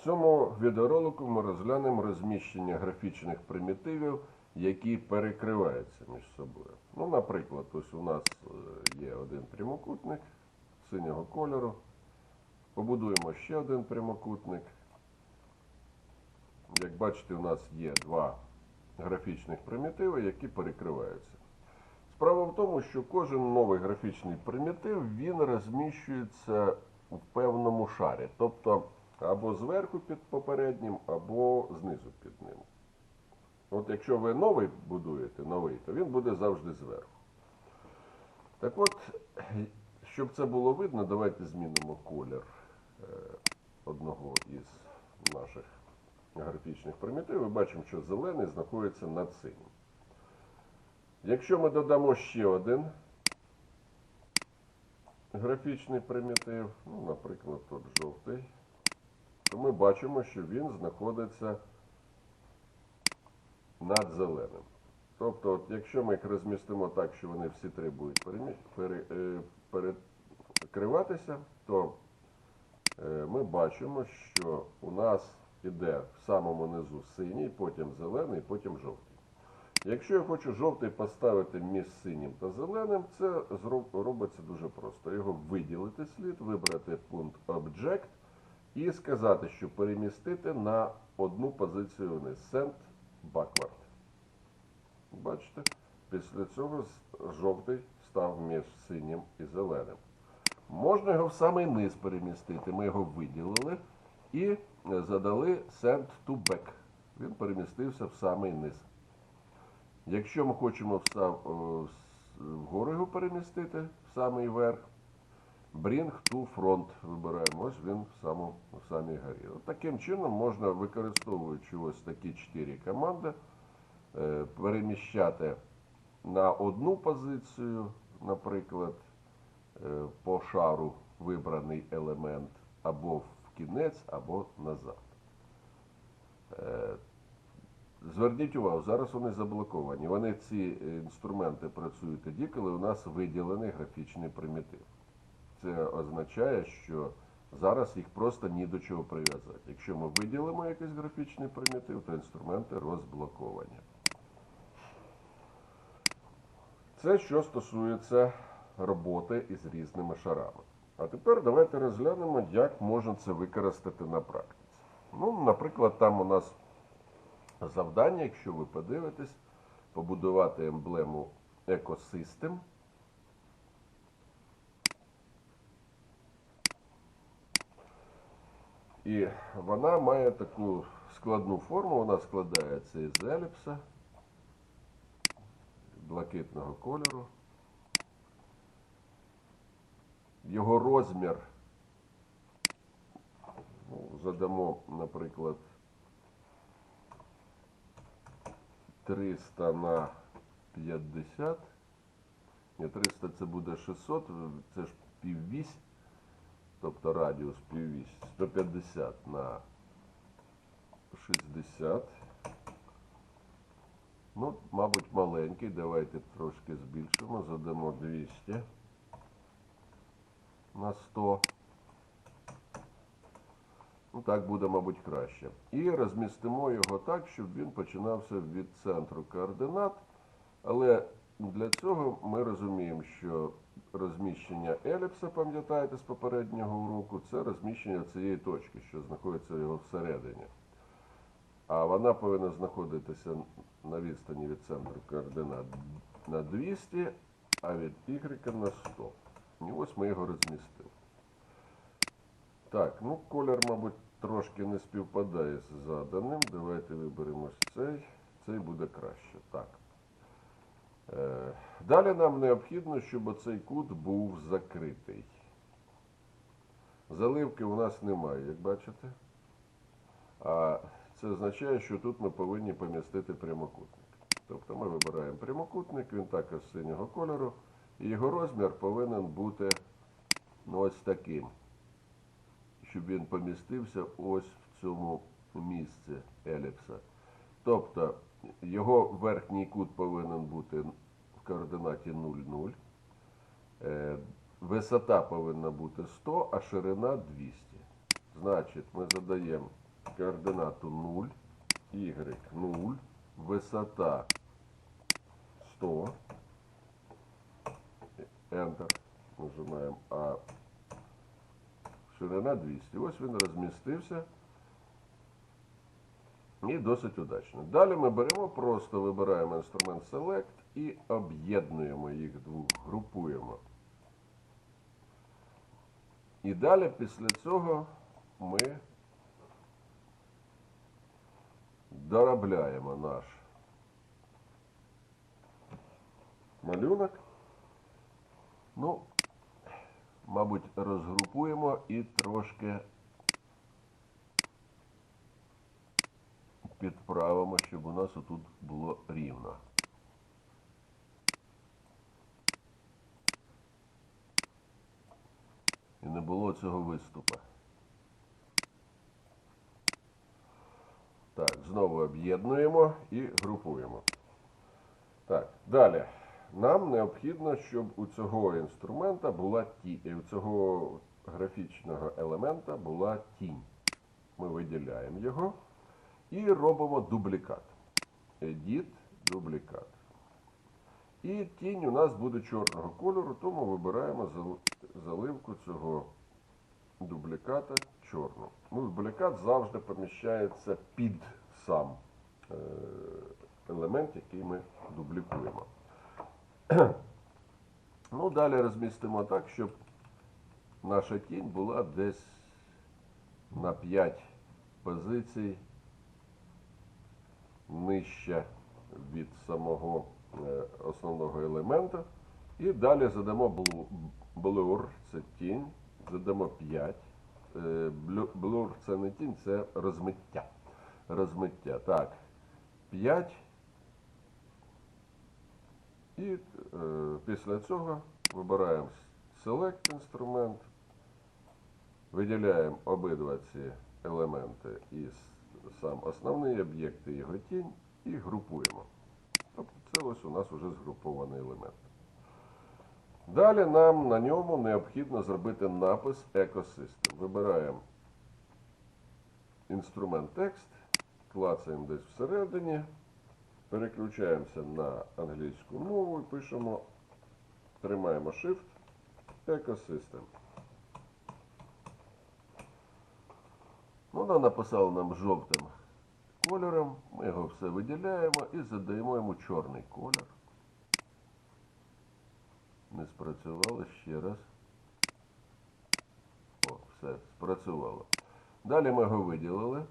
В цьому відеоролику ми розглянемо розміщення графічних примітивів, які перекриваються між собою. Ну, наприклад, ось у нас е, є один прямокутник синього кольору. Побудуємо ще один прямокутник. Як бачите, у нас є два графічних примітиви, які перекриваються. Справа в тому, що кожен новий графічний примітив він розміщується у певному шарі, тобто або зверху під попереднім, або знизу під ним. От якщо ви новий будуєте, новий, то він буде завжди зверху. Так от, щоб це було видно, давайте змінимо колір е, одного із наших графічних примітивів. Ми бачимо, що зелений знаходиться над синім. Якщо ми додамо ще один графічний примітив, ну, наприклад, от жовтий, ми бачимо, що він знаходиться над зеленим. Тобто, от, якщо ми їх розмістимо так, що вони всі три будуть е, перекриватися, то е, ми бачимо, що у нас іде в самому низу синій, потім зелений, потім жовтий. Якщо я хочу жовтий поставити між синім та зеленим, це робиться дуже просто. Його виділити слід, вибрати пункт Object і сказати, що перемістити на одну позицію вниз. Send backward. Бачите? Після цього жовтий став між синім і зеленим. Можна його в самий низ перемістити. Ми його виділили і е, задали Send to back. Він перемістився в самий низ. Якщо ми хочемо вгору його перемістити в самий верх, Bring to front вибираємо. Ось він в, самому, в самій горі. От таким чином можна, використовуючи ось такі чотири команди, е, переміщати на одну позицію, наприклад, е, по шару вибраний елемент або в кінець, або назад. Е, Зверніть увагу, зараз вони заблоковані. Вони ці інструменти працюють тоді, коли у нас виділений графічний примітив. Це означає, що зараз їх просто ні до чого прив'язати. Якщо ми виділимо якийсь графічний примітив, то інструменти розблоковані. Це що стосується роботи із різними шарами. А тепер давайте розглянемо, як можна це використати на практиці. Ну, наприклад, там у нас завдання, якщо ви подивитесь, побудувати емблему екосистем. І вона має таку складну форму, вона складається із еліпса блакитного кольору. Його розмір ну, задамо, наприклад, 300 на 50. Ні, 300 це буде 600, це ж піввісь, тобто радіус піввісь. 150 на 60. Ну, мабуть, маленький. Давайте трошки збільшимо. Задамо 200 на 100. Ну, так буде, мабуть, краще. І розмістимо його так, щоб він починався від центру координат. Але для цього ми розуміємо, що розміщення еліпса, пам'ятаєте, з попереднього уроку, це розміщення цієї точки, що знаходиться його всередині. А вона повинна знаходитися на відстані від центру координат на 200, а від y на 100. І ось ми його розмістили. Так, ну колір, мабуть, трошки не співпадає з заданим. Давайте виберемо цей. Цей буде краще. Так. Е, далі нам необхідно, щоб оцей кут був закритий. Заливки у нас немає, як бачите. А це означає, що тут ми повинні помістити прямокутник. Тобто ми вибираємо прямокутник, він також синього кольору, і його розмір повинен бути ну, ось таким щоб він помістився ось в цьому місці еліпса. Тобто його верхній кут повинен бути в координаті 0,0. Е, Висота повинна бути 100, а ширина 200. Значить, ми задаємо координату 0, y 0, висота 100, Enter, нажимаємо, а ширина 200. Ось він розмістився. І досить удачно. Далі ми беремо, просто вибираємо інструмент Select і об'єднуємо їх двох, групуємо. І далі після цього ми доробляємо наш малюнок. Ну, мабуть, розгрупуємо і трошки підправимо, щоб у нас отут було рівно. І не було цього виступу. Так, знову об'єднуємо і групуємо. Так, далі. Нам необхідно, щоб у цього інструмента була тінь, у цього графічного елемента була тінь. Ми виділяємо його і робимо дублікат. Edit, дублікат. І тінь у нас буде чорного кольору, тому вибираємо заливку цього дубліката чорну. Ну, дублікат завжди поміщається під сам е, елемент, який ми дублікуємо. Ну, далі розмістимо так, щоб наша тінь була десь на 5 позицій нижче від самого е, основного елемента. І далі задамо блур, це тінь, задамо 5. Е, блю- Блур це не тінь, це розмиття. Розмиття. Так. 5. І е, після цього вибираємо Select інструмент, виділяємо обидва ці елементи і с- сам основний об'єкт і його тінь і групуємо. Тобто це ось у нас вже згрупований елемент. Далі нам на ньому необхідно зробити напис Ecosystem. Вибираємо інструмент текст, клацаємо десь всередині, переключаємося на англійську мову і пишемо, тримаємо Shift, Ecosystem. Вона написала нам жовтим кольором. Ми його все виділяємо і задаємо йому чорний колір. Не спрацювало ще раз. О, все, спрацювало. Далі ми його виділили.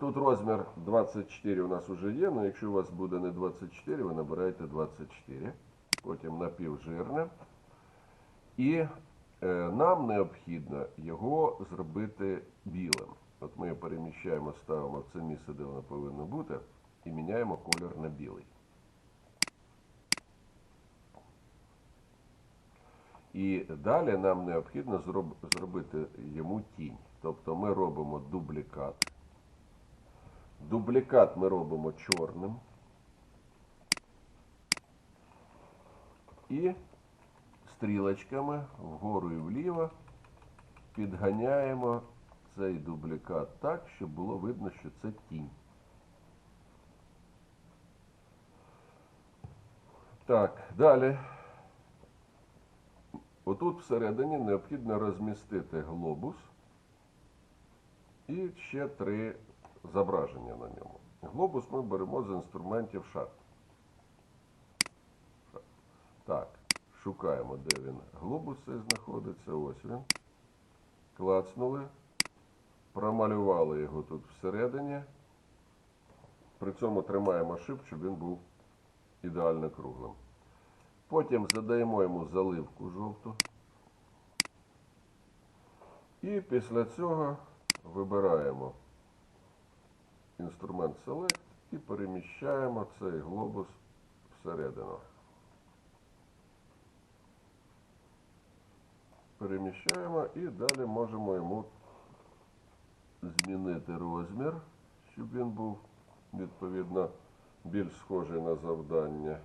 Тут розмір 24 у нас вже є, але якщо у вас буде не 24, ви набираєте 24. Потім напівжирне. І е, нам необхідно його зробити білим. От ми його переміщаємо, ставимо в це місце, де воно повинно бути, і міняємо колір на білий. І далі нам необхідно зроб- зробити йому тінь. Тобто ми робимо дублікат. Дублікат ми робимо чорним. І стрілочками вгору і вліво підганяємо цей дублікат так, щоб було видно, що це тінь. Так, далі. Отут всередині необхідно розмістити глобус і ще три зображення на ньому. Глобус ми беремо з інструментів шар. Так, шукаємо, де він. Глобус цей знаходиться. Ось він. Клацнули. Промалювали його тут всередині. При цьому тримаємо шип, щоб він був ідеально круглим. Потім задаємо йому заливку жовту. І після цього вибираємо інструмент Select і переміщаємо цей глобус всередину. Переміщаємо і далі можемо йому змінити розмір, щоб він був відповідно більш схожий на завдання.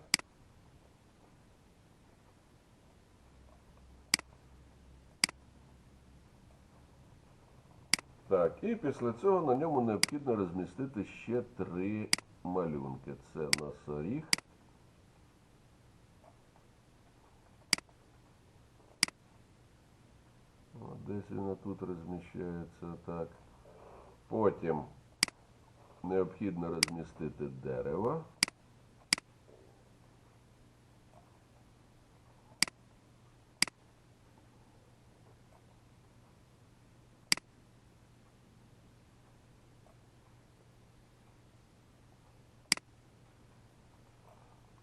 Так, і після цього на ньому необхідно розмістити ще три малюнки. Це носоріг. Десь він тут розміщається так. Потім необхідно розмістити дерево.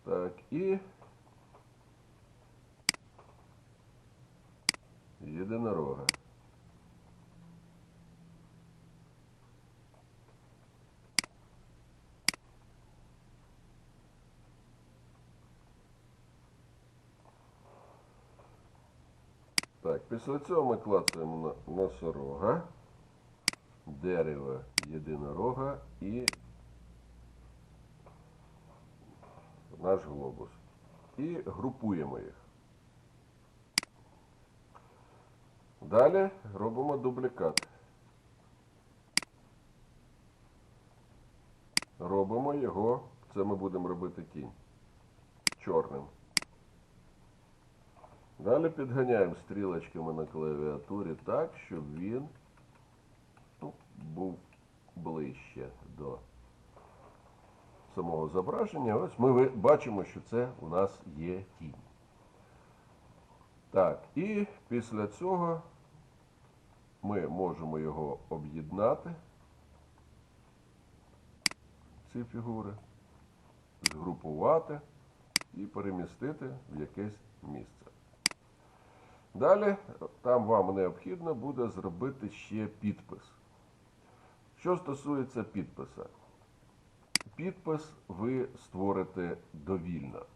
Так, і єдинорога. Так, після цього ми клацаємо носорога, дерево єдинорога і наш глобус. І групуємо їх. Далі робимо дублікат. Робимо його, це ми будемо робити тінь чорним. Далі підганяємо стрілочками на клавіатурі так, щоб він ну, був ближче до самого зображення. Ось ми бачимо, що це у нас є тінь. Так, і після цього ми можемо його об'єднати, ці фігури, згрупувати і перемістити в якесь місце. Далі там вам необхідно буде зробити ще підпис. Що стосується підписа, підпис ви створите довільно.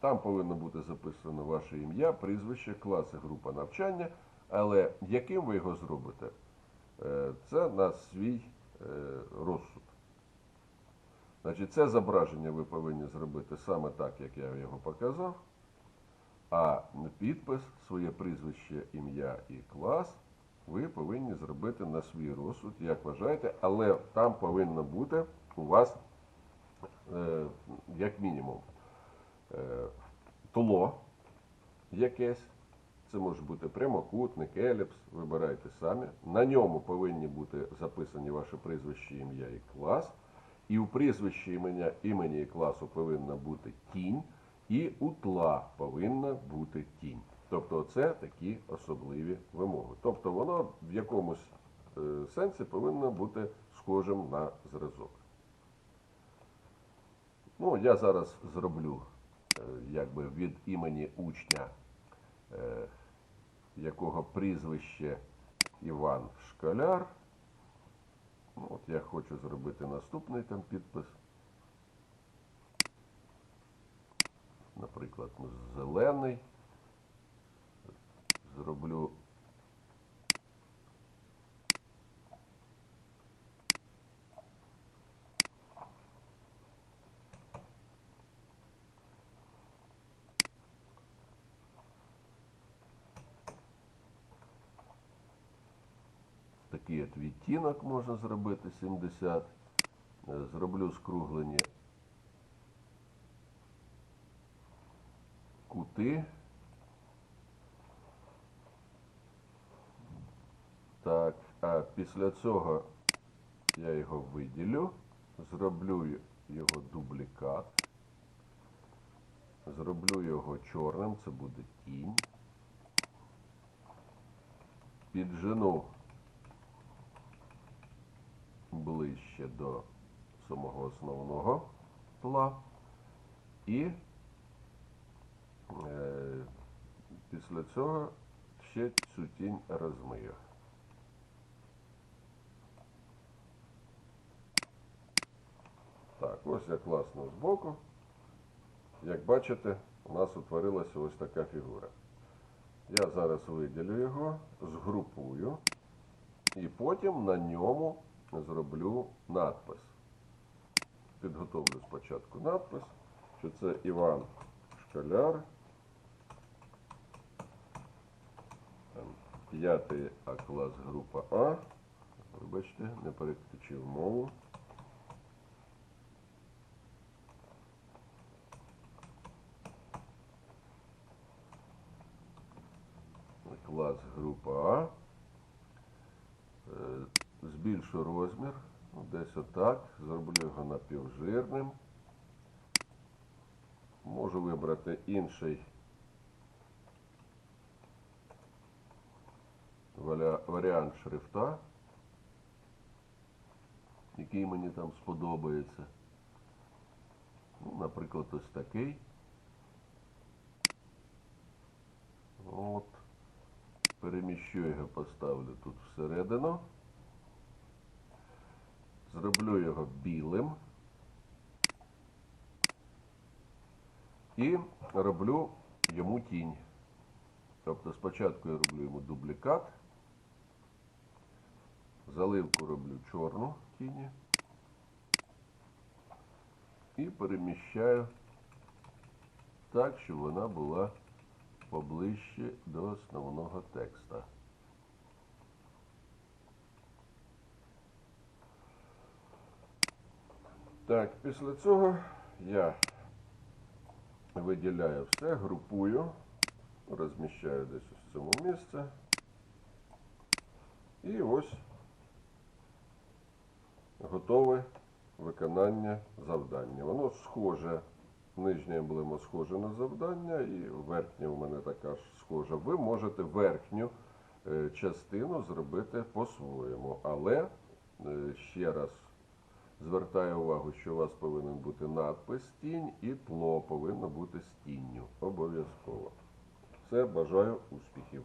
Там повинно бути записано ваше ім'я, прізвище, клас і група навчання, але яким ви його зробите, Е, це на свій е, розсуд. Значить, це зображення ви повинні зробити саме так, як я його показав. А підпис, своє прізвище, ім'я і клас ви повинні зробити на свій розсуд, як вважаєте, але там повинно бути у вас, е, як мінімум, е, тло якесь. Це може бути прямокутник, еліпс, вибирайте самі. На ньому повинні бути записані ваше прізвище, ім'я і клас. І у прізвищі імені, імені і класу повинна бути тінь, і у тла повинна бути тінь. Тобто це такі особливі вимоги. Тобто воно в якомусь е, сенсі повинно бути схожим на зразок. Ну, я зараз зроблю е, якби від імені учня, е, якого прізвище Іван Школяр. Ну, от я хочу зробити наступний там підпис. Наприклад, зелений. Зроблю такий от відтінок можна зробити 70. Е, Зроблю скруглені кути. Так, а після цього я його виділю, зроблю його дублікат, зроблю його чорним, це буде тінь. Піджену ближче до самого основного тла і після цього ще цю тінь розмию. Так, ось як класно збоку. Як бачите, у нас утворилася ось така фігура. Я зараз виділю його, згрупую і потім на ньому зроблю надпис. Підготовлю спочатку надпис, що це Іван Школяр. Там, П'ятий А клас група А. Вибачте, не переключив мову. Клас група А. Е, Збільшу розмір. Ну, Десь отак. Зроблю його напівжирним. Можу вибрати інший варіант шрифта, який мені там сподобається. Ну, наприклад, ось такий. От. Переміщу його, поставлю тут всередину. Зроблю його білим. І роблю йому тінь. Тобто спочатку я роблю йому дублікат. Заливку роблю чорну тіні. І переміщаю так, щоб вона була поближче до основного текста. Так, після цього я виділяю все, групую, розміщаю десь в цьому місці. І ось готове виконання завдання. Воно схоже, нижня емблема схожа на завдання, і верхня у мене така ж схожа. Ви можете верхню е, частину зробити по-своєму. Але е, ще раз звертаю увагу, що у вас повинен бути надпис тінь і тло повинно бути з тінню. Обов'язково. Все, бажаю успіхів.